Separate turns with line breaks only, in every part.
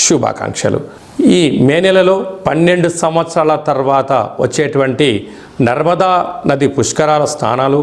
శుభాకాంక్షలు. ఈ మే నెలలో పన్నెండు సంవత్సరాల తర్వాత వచ్చేటువంటి నర్మదా నది పుష్కరాల స్నానాలు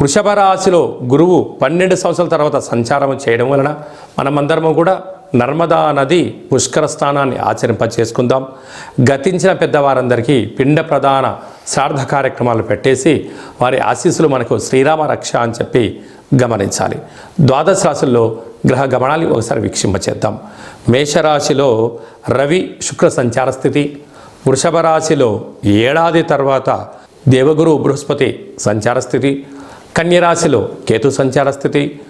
వృషభ రాశిలో గురువు పన్నెండు సంవత్సరాల తర్వాత సంచారం చేయడం వలన మనమందరము కూడా నర్మదా నది పుష్కర స్నానాన్ని ఆచరింప చేసుకుందాం గతించిన పెద్దవారందరికీ పిండ ప్రధాన శ్రార్థ కార్యక్రమాలు పెట్టేసి వారి ఆశీస్సులు మనకు శ్రీరామ రక్ష అని చెప్పి గమనించాలి. ద్వాదశ రాశుల్లో గ్రహ గమనాలు ఒకసారి వీక్షింపచేద్దాం. మేషరాశిలో రవి శుక్ర సంచార స్థితి వృషభ రాశిలో ఏడాది తర్వాత దేవగురు బృహస్పతి సంచార స్థితి కన్యరాశిలో కేతు సంచార స్థితి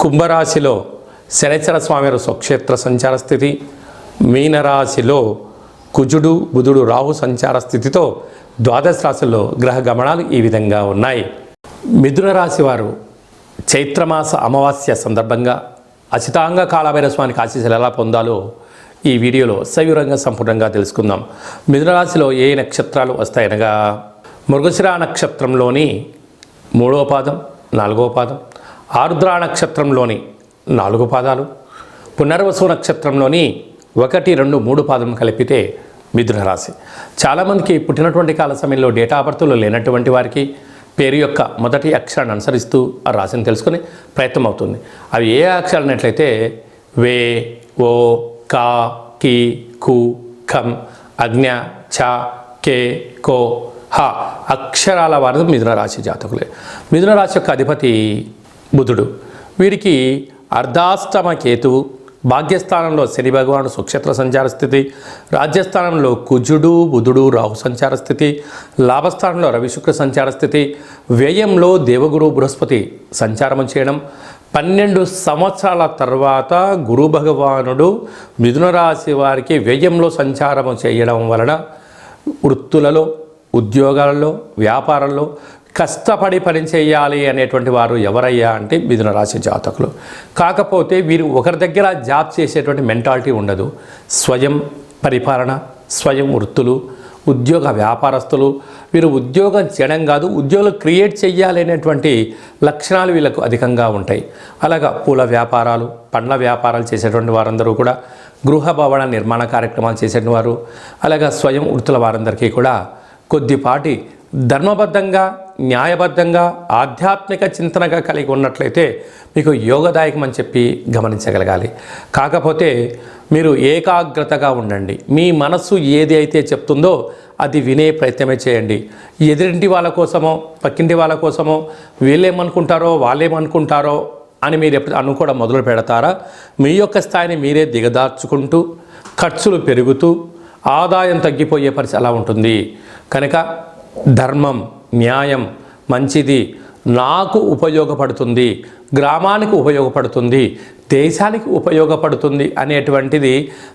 కుంభరాశిలో శనిచర స్వామి స్వక్షేత్ర సంచార స్థితి మీనరాశిలో కుజుడు బుధుడు రాహు సంచార స్థితితో ద్వాదశ రాశుల్లో గ్రహ గమనాలు ఈ విధంగా ఉన్నాయి. మిథున రాశి వారు చైత్రమాస అమావాస్య సందర్భంగా అచితాంగ కాళభైర స్వామికి ఆశీస్సులు ఎలా పొందాలో ఈ వీడియోలో సవివరంగా సంపూర్ణంగా తెలుసుకుందాం. మిథునరాశిలో ఏ నక్షత్రాలు వస్తాయనగా మృగశిర నక్షత్రంలోని మూడవ పాదం నాలుగవ పాదం ఆరుద్ర నక్షత్రంలోని నాలుగు పాదాలు పునర్వసు నక్షత్రంలోని ఒకటి రెండు మూడు పాదం కలిపితే మిథున రాశి. చాలామందికి పుట్టినటువంటి కాల సమయంలో డేటా బర్త్లు లేనటువంటి వారికి పేరు యొక్క మొదటి అక్షరాన్ని అనుసరిస్తూ ఆ రాశిని తెలుసుకునే ప్రయత్నం అవుతుంది. అవి ఏ అక్షరాలు అన్నట్లయితే వే ఓ కా కి కు ఖం అజ్ఞ ఛ కే కో హ అక్షరాల వారు మిథున రాశి జాతకులే. మిథున రాశి యొక్క అధిపతి బుధుడు. వీరికి అర్ధాష్టమ కేతువు భాగ్యస్థానంలో శని భగవాను సుక్షేత్ర సంచార స్థితి రాజ్యస్థానంలో కుజుడు బుధుడు రాహు సంచార స్థితి లాభస్థానంలో రవిశుక్ర సంచార స్థితి వ్యయంలో దేవగురు బృహస్పతి సంచారం చేయడం పన్నెండు సంవత్సరాల తర్వాత గురు భగవానుడు మిథున రాశి వారికి వ్యయంలో సంచారము చేయడం వలన వృత్తులలో ఉద్యోగాలలో వ్యాపారంలో కష్టపడి పని చేయాలి అనేటువంటి వారు ఎవరయ్యా అంటే మిథున రాశి జాతకులు. కాకపోతే వీరు ఒకరి దగ్గర జాబ్ చేసేటువంటి మెంటాలిటీ ఉండదు. స్వయం పరిపాలన స్వయం వృత్తులు ఉద్యోగ వ్యాపారస్తులు వీరు ఉద్యోగం చేయడం కాదు ఉద్యోగులు క్రియేట్ చేయాలి అనేటువంటి లక్షణాలు వీళ్ళకు అధికంగా ఉంటాయి. అలాగా పూల వ్యాపారాలు పండ్ల వ్యాపారాలు చేసేటువంటి వారందరూ కూడా గృహ భవన నిర్మాణ కార్యక్రమాలు చేసేటువంటి వారు. అలాగా స్వయం వృత్తుల వారందరికీ కూడా కొద్దిపాటి ధర్మబద్ధంగా న్యాయబద్ధంగా ఆధ్యాత్మిక చింతనగా కలిగి ఉన్నట్లయితే మీకు యోగదాయకం అని చెప్పి గమనించగలగాలి. కాకపోతే మీరు ఏకాగ్రతగా ఉండండి. మీ మనస్సు ఏది అయితే చెప్తుందో అది వినే ప్రయత్నమే చేయండి. ఎదురింటి వాళ్ళ కోసమో పక్కింటి వాళ్ళ కోసమో వీళ్ళేమనుకుంటారో వాళ్ళేమనుకుంటారో అని మీరు ఎప్పుడు అనుకోవడం మొదలు పెడతారా? మీ యొక్క స్థాయిని మీరే దిగదార్చుకుంటూ ఖర్చులు పెరుగుతూ ఆదాయం తగ్గిపోయే పరిస్థితి అలా ఉంటుంది. కనుక ధర్మం న్యాయం మంచిది. నాకు ఉపయోగపడుతుంది. గ్రామానికి ఉపయోగపడుతుంది. దేశానికి ఉపయోగపడుతుంది అనేటువంటిది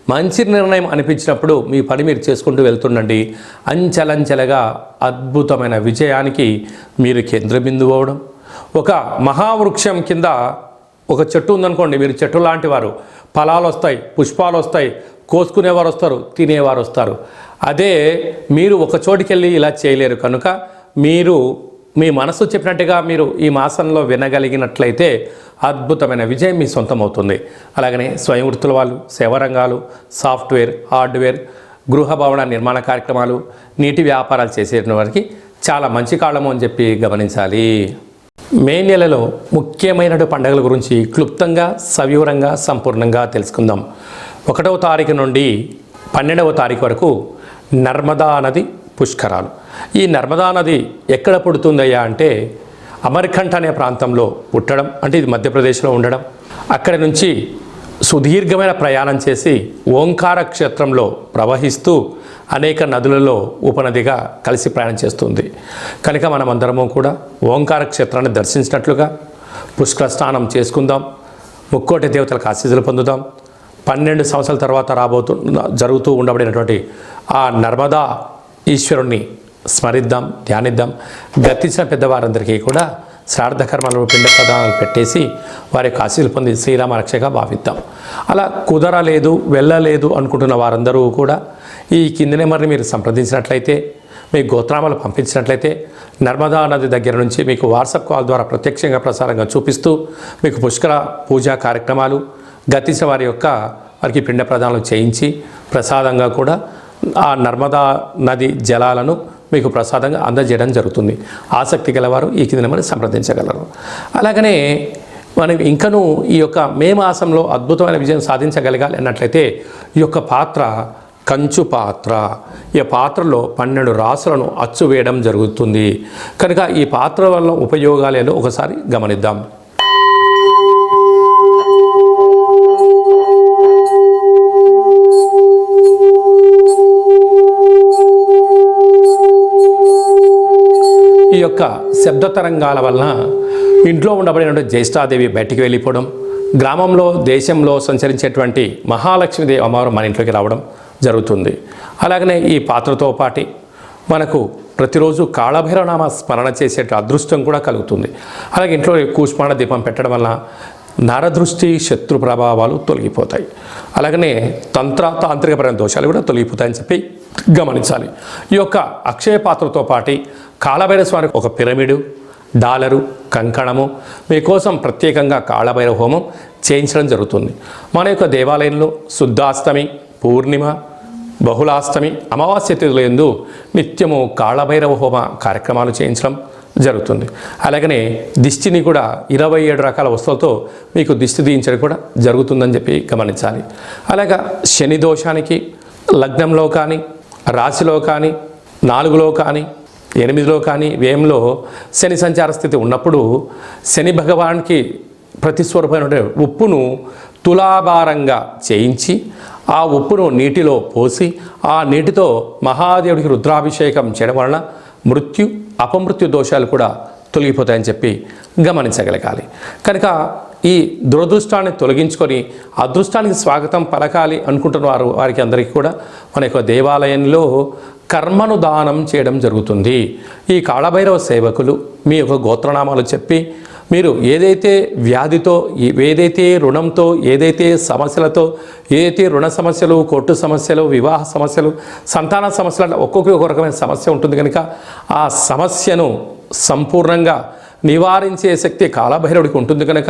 మంచి నిర్ణయం అనిపించినప్పుడు మీ పని మీరు చేసుకుంటూ వెళ్తుండండి. అంచెలంచెలుగా అద్భుతమైన విజయానికి మీరు కేంద్రబిందువు అవడం ఒక మహావృక్షం కింద ఒక చెట్టు ఉందనుకోండి మీరు చెట్టు లాంటి వారు. ఫలాలు వస్తాయి పుష్పాలు వస్తాయి కోసుకునేవారు వస్తారు తినేవారు వస్తారు అదే మీరు ఒక చోటికి వెళ్ళి ఇలా చేయలేరు కనుక మీరు మీ మనసు చెప్పినట్టుగా మీరు ఈ మాసంలో వినగలిగినట్లయితే అద్భుతమైన విజయం మీ సొంతం అవుతుంది అలాగనే స్వయం వృత్తుల వాళ్ళు సేవరంగాలు సాఫ్ట్వేర్ హార్డ్వేర్ గృహ భవన నిర్మాణ కార్యక్రమాలు నీటి వ్యాపారాలు చేసే వారికి చాలా మంచి కాలము అని చెప్పి గమనించాలి. మే నెలలో ముఖ్యమైన పండుగల గురించి క్లుప్తంగా సవివరంగా సంపూర్ణంగా తెలుసుకుందాం. ఒకటవ తారీఖు నుండి పన్నెండవ తారీఖు వరకు నర్మదా నది పుష్కరాలు. ఈ నర్మదా నది ఎక్కడ పుడుతుందయ్యా అంటే అమర్కంఠ అనే ప్రాంతంలో పుట్టడం అంటే ఇది మధ్యప్రదేశ్లో ఉండడం. అక్కడి నుంచి సుదీర్ఘమైన ప్రయాణం చేసి ఓంకార క్షేత్రంలో ప్రవహిస్తూ అనేక నదులలో ఉపనదిగా కలిసి ప్రయాణం చేస్తుంది. కనుక మనమందరము కూడా ఓంకార క్షేత్రాన్ని దర్శించినట్లుగా పుష్కర స్నానం చేసుకుందాం ముక్కోటి దేవతలకు ఆశీస్సులు పొందుదాం. పన్నెండు సంవత్సరాల తర్వాత రాబోతు జరుగుతూ ఉండబడినటువంటి ఆ నర్మదా ఈశ్వరుణ్ణి స్మరిద్దాం ధ్యానిద్దాం. గతించిన పెద్దవారందరికీ కూడా శ్రాద్ధ కర్మలు పిండ ప్రదానాలు పెట్టేసి వారి యొక్క ఆశీలు పొంది శ్రీరామ రక్షగా భావిద్దాం. అలా కుదరలేదు వెళ్ళలేదు అనుకుంటున్న వారందరూ కూడా ఈ కింది నెంబర్ని మీరు సంప్రదించినట్లయితే మీ గోత్రామాలు పంపించినట్లయితే నర్మదా నది దగ్గర నుంచి మీకు వాట్సాప్ కాల్ ద్వారా ప్రత్యక్షంగా ప్రసారంగా చూపిస్తూ మీకు పుష్కర పూజా కార్యక్రమాలు గతించిన వారి యొక్క వారికి పిండ ప్రదానాలు చేయించి ప్రసాదంగా కూడా ఆ నర్మదా నది జలాలను మీకు ప్రసాదంగా అందజేయడం జరుగుతుంది. ఆసక్తి గలవారు ఈ కింద మనం సంప్రదించగలరు. అలాగనే మనం ఇంకనూ ఈ యొక్క మే మాసంలో అద్భుతమైన విజయం సాధించగలగాలి అన్నట్లయితే ఈ యొక్క పాత్ర కంచు పాత్ర ఈ పాత్రలో పన్నెండు రాసులను అచ్చు వేయడం జరుగుతుంది. కనుక ఈ పాత్ర వల్ల ఉపయోగాలేదో ఒకసారి గమనిద్దాం. ఈ యొక్క శబ్ద తరంగాల వలన ఇంట్లో ఉండబడినటువంటి జ్యేష్ఠాదేవి బయటికి వెళ్ళిపోవడం గ్రామంలో దేశంలో సంచరించేటువంటి మహాలక్ష్మీదేవి అమ్మవారు మన ఇంట్లోకి రావడం జరుగుతుంది. అలాగనే ఈ పాత్రతో పాటి మనకు ప్రతిరోజు కాళభైరవనామ స్మరణ చేసే అదృష్టం కూడా కలుగుతుంది. అలాగే ఇంట్లో కూష్మాణ దీపం పెట్టడం వల్ల నరదృష్టి శత్రు ప్రభావాలు తొలగిపోతాయి. అలాగనే తంత్ర తాంత్రికపరమైన దోషాలు కూడా తొలగిపోతాయని చెప్పి గమనించాలి. ఈ యొక్క అక్షయ పాత్రతో పాటి కాళభైరవ స్వామికి ఒక పిరమిడు డాలరు కంకణము మీకోసం ప్రత్యేకంగా కాళభైరవ హోమం చేయించడం జరుగుతుంది. మన యొక్క దేవాలయంలో శుద్ధాష్టమి పూర్ణిమ బహుళాష్టమి అమావాస్య తిథులందు నిత్యము కాళభైరవ హోమ కార్యక్రమాలు చేయించడం జరుగుతుంది. అలాగనే దిష్టిని కూడా ఇరవై ఏడు రకాల వస్తువులతో మీకు దిష్టి తీయించడం కూడా జరుగుతుందని చెప్పి గమనించాలి. అలాగా శని దోషానికి లగ్నంలో కానీ రాశిలో కానీ నాలుగులో కానీ ఎనిమిదిలో కానీ వ్యయంలో శని సంచార స్థితి ఉన్నప్పుడు శని భగవానికి ప్రతిస్వరూపమైన ఉప్పును తులాభారంగా చేయించి ఆ ఉప్పును నీటిలో పోసి ఆ నీటితో మహాదేవుడికి రుద్రాభిషేకం చేయడం వలన మృత్యు అపమృత్యు దోషాలు కూడా తొలగిపోతాయని చెప్పి గమనించగలగాలి. కనుక ఈ దురదృష్టాన్ని తొలగించుకొని అదృష్టానికి స్వాగతం పలకాలి అనుకుంటున్న వారు వారికి అందరికీ కూడా మన యొక్క దేవాలయంలో కర్మను దానం చేయడం జరుగుతుంది. ఈ కాళభైరవ సేవకులు మీ యొక్క గోత్రనామాలు చెప్పి మీరు ఏదైతే వ్యాధితో ఏదైతే రుణంతో ఏదైతే సమస్యలతో ఏదైతే రుణ సమస్యలు కొట్టు సమస్యలు వివాహ సమస్యలు సంతాన సమస్యలు అట్లా ఒక్కొక్క ఒక రకమైన సమస్య ఉంటుంది కనుక ఆ సమస్యను సంపూర్ణంగా నివారించే శక్తి కాలభైరవుడికి ఉంటుంది కనుక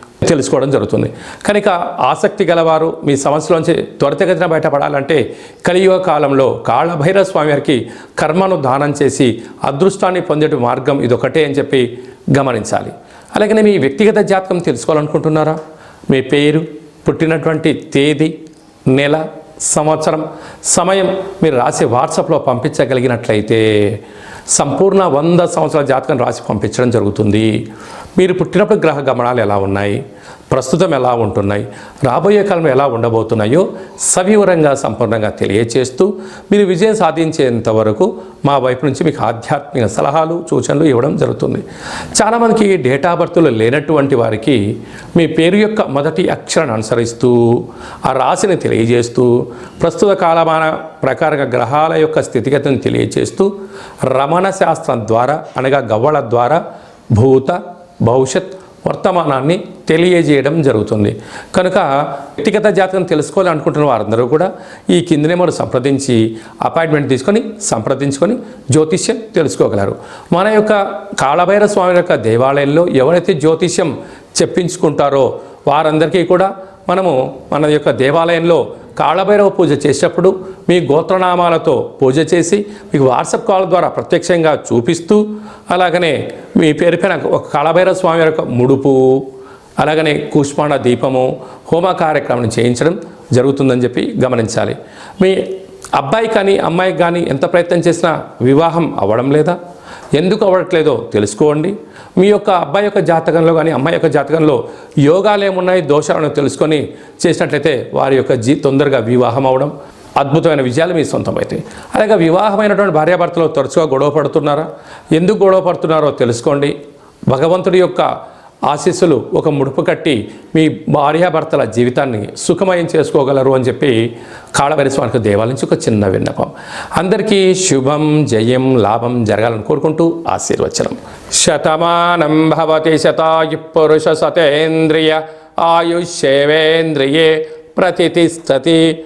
తెలుసుకోవడం జరుగుతుంది. కనుక ఆసక్తి గలవారు మీ సమస్యలోంచి త్వరితగతిన బయటపడాలంటే కలియుగ కాలంలో కాళభైరవ స్వామి వారికి కర్మను దానం చేసి అదృష్టాన్ని పొందేట మార్గం ఇదొకటే అని చెప్పి గమనించాలి. అలాగనే మీ వ్యక్తిగత జాతకం తెలుసుకోవాలనుకుంటున్నారా? మీ పేరు పుట్టినటువంటి తేదీ నెల సంవత్సరం సమయం మీరు రాసి వాట్సాప్లో పంపించగలిగినట్లయితే సంపూర్ణ వంద సంవత్సరాల జాతకం రాసి పంపించడం జరుగుతుంది. మీరు పుట్టినప్పుడు గ్రహ గమనాలు ఎలా ఉన్నాయి? ప్రస్తుతం ఎలా ఉంటున్నాయి? రాబోయే కాలం ఎలా ఉండబోతున్నాయో సవివరంగా సంపూర్ణంగా తెలియచేస్తూ మీరు విజయం సాధించేంత వరకు మా వైపు నుంచి మీకు ఆధ్యాత్మిక సలహాలు సూచనలు ఇవ్వడం జరుగుతుంది. చాలామందికి డేటా బర్త్లు లేనటువంటి వారికి మీ పేరు యొక్క మొదటి అక్షరాన్ని అనుసరిస్తూ ఆ రాశిని తెలియజేస్తూ ప్రస్తుత కాలమాన ప్రకారంగా గ్రహాల యొక్క స్థితిగతిని తెలియజేస్తూ రమణ శాస్త్రం ద్వారా అనగా గవ్వల ద్వారా భూత భవిష్యత్ వర్తమానాన్ని తెలియజేయడం జరుగుతుంది. కనుక వ్యక్తిగత జాతకం తెలుసుకోవాలి అనుకుంటున్న వారందరూ కూడా ఈ కింది నెంబర్ సంప్రదించి అపాయింట్మెంట్ తీసుకొని సంప్రదించుకొని జ్యోతిష్యం తెలుసుకోగలరు. మన యొక్క కాళభైర స్వామి యొక్క దేవాలయంలో ఎవరైతే జ్యోతిష్యం చెప్పించుకుంటారో వారందరికీ కూడా మనము మన యొక్క దేవాలయంలో కాళభైరవ పూజ చేసేటప్పుడు మీ గోత్రనామాలతో పూజ చేసి మీకు వాట్సాప్ కాల్ ద్వారా ప్రత్యక్షంగా చూపిస్తూ అలాగనే మీ పేరు పైన ఒక కాళభైరవ స్వామి యొక్క ముడుపు అలాగనే కూష్మాండ దీపము హోమ కార్యక్రమం చేయించడం జరుగుతుందని చెప్పి గమనించాలి. మీ అబ్బాయి కానీ అమ్మాయికి కానీ ఎంత ప్రయత్నం చేసినా వివాహం అవ్వడం లేదా? ఎందుకు అవ్వట్లేదో తెలుసుకోండి. మీ యొక్క అబ్బాయి యొక్క జాతకంలో కానీ అమ్మాయి యొక్క జాతకంలో యోగాలు ఏమున్నాయి దోషాలను తెలుసుకొని చేసినట్లయితే వారి యొక్క జీ తొందరగా వివాహం అవడం అద్భుతమైన విజయాలు మీ సొంతమవుతాయి అలాగే వివాహమైనటువంటి భార్యాభర్తలు తరచుగా గొడవ పడుతున్నారా? ఎందుకు గొడవ పడుతున్నారో తెలుసుకోండి. భగవంతుడి యొక్క ఆశీస్సులు ఒక ముడుపు కట్టి మీ భార్యాభర్తల జీవితాన్ని సుఖమయం చేసుకోగలరు అని చెప్పి కాళభైరి స్వామికి దేవాలయం నుంచి ఒక చిన్న విన్నపం. అందరికీ శుభం జయం లాభం జరగాలని కోరుకుంటూ ఆశీర్వచనం. శతమానం భవతి శతాయు పురుష సతేంద్రియ ఆయుష్యేవేంద్రియే ప్రతిష్టతి